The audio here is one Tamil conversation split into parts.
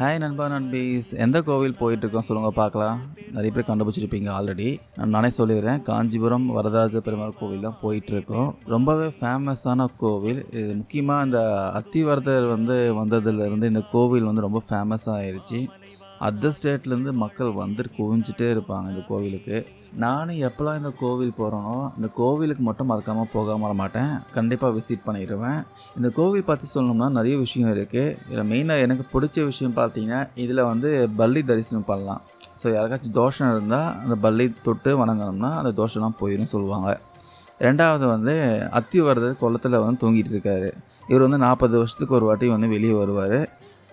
ஹாய் நண்பா நண்பீஸ். எந்த கோவில் போயிட்டுருக்கோம் சொல்லுங்கள் பார்க்கலாம். நிறைய பேர் கண்டுபிடிச்சிருப்பீங்க ஆல்ரெடி நான் நானே சொல்லிடுறேன். காஞ்சிபுரம் வரதராஜ பெருமாள் கோவில் தான் போயிட்டுருக்கோம். ரொம்பவே ஃபேமஸான கோவில். இது முக்கியமாக இந்த அத்திவரதர் வந்து வந்ததுலேருந்து இந்த கோவில் வந்து ரொம்ப ஃபேமஸ் ஆயிடுச்சு அதர் ஸ்டேட்லேருந்து மக்கள் வந்துட்டு குவிஞ்சிட்டே இருப்பாங்க இந்த கோவிலுக்கு. நானும் எப்போல்லாம் இந்த கோவில் போகிறேனோ இந்த கோவிலுக்கு மட்டும் மறக்காமல் போகாமல் வர மாட்டேன். கண்டிப்பாக விசிட் பண்ணிடுவேன் இந்த கோவில் பற்றி சொல்லணும்னா நிறைய விஷயம் இருக்குது இதில் மெயினாக எனக்கு பிடிச்ச விஷயம் பார்த்தீங்கன்னா இதில் வந்து பள்ளி தரிசனம் பண்ணலாம். ஸோ யாருக்காச்சும் தோஷம் இருந்தால் அந்த பள்ளி தொட்டு வணங்கணும்னா அந்த தோஷம்லாம் போயிடும் சொல்லுவாங்க. ரெண்டாவது வந்து அத்திவரதர் குளத்தில் வந்து தூங்கிட்டு இருக்காரு. இவர் வந்து நாற்பது வருஷத்துக்கு ஒரு வாட்டி வந்து வெளியே வருவார்.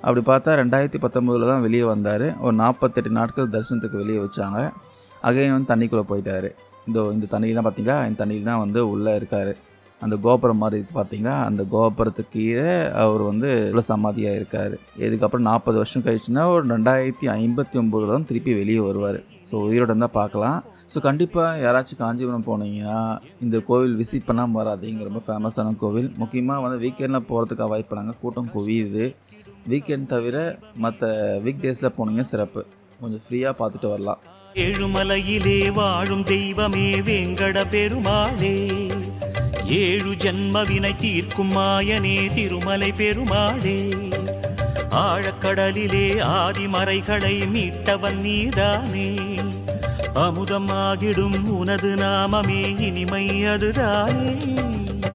அப்படி பார்த்தா ரெண்டாயிரத்தி பத்தொம்போதில் தான் வெளியே வந்தார். ஒரு நாற்பத்தெட்டு நாட்கள் தரிசனத்துக்கு வெளியே வச்சாங்க. அகைன் வந்து தண்ணிக்குள்ளே போயிட்டார். இந்த இந்த தண்ணியில் தான் பார்த்தீங்களா இந்த தண்ணியில் தான் வந்து உள்ளே இருக்கார். அந்த கோபுரம் மாதிரி இருக்கு பார்த்தீங்களா அந்த கோபுரத்துக்கு கீழே அவர் வந்து உள்ள சமாதியாக இருக்கார். இதுக்கப்புறம் நாற்பது வருஷம் கழிச்சுன்னா ஒரு ரெண்டாயிரத்தி ஐம்பத்தி ஒம்போதில் தான் திருப்பி வெளியே வருவார். ஸோ உயிரோட தான் பார்க்கலாம் ஸோ கண்டிப்பாக யாராச்சும் காஞ்சிபுரம் போனீங்கன்னா இந்த கோவில் விசிட் பண்ணாமல் வராதிங்க. ரொம்ப ஃபேமஸான கோவில். முக்கியமாக வந்து வீக்கெண்டில் போகிறதுக்கு அவாய்ட் பண்ணாங்க. கூட்டம் குவியுது. வீக்கெண்ட் தவிர மற்ற வீக் டேஸில் போனீங்க சிறப்பு. கொஞ்சம் ஃப்ரீயாக பார்த்துட்டு வரலாம். ஏழுமலையிலே வாழும் தெய்வமே வேங்கட பெருமாளே. ஏழு ஜன்மவினை தீர்க்கும் மாயனே திருமலை பெருமாளே. ஆழக்கடலிலே ஆதிமறைகளை மீட்டவன் நீதானே. அமுதம் ஆகிடும் உனது நாமமே இனிமை அதுதானே.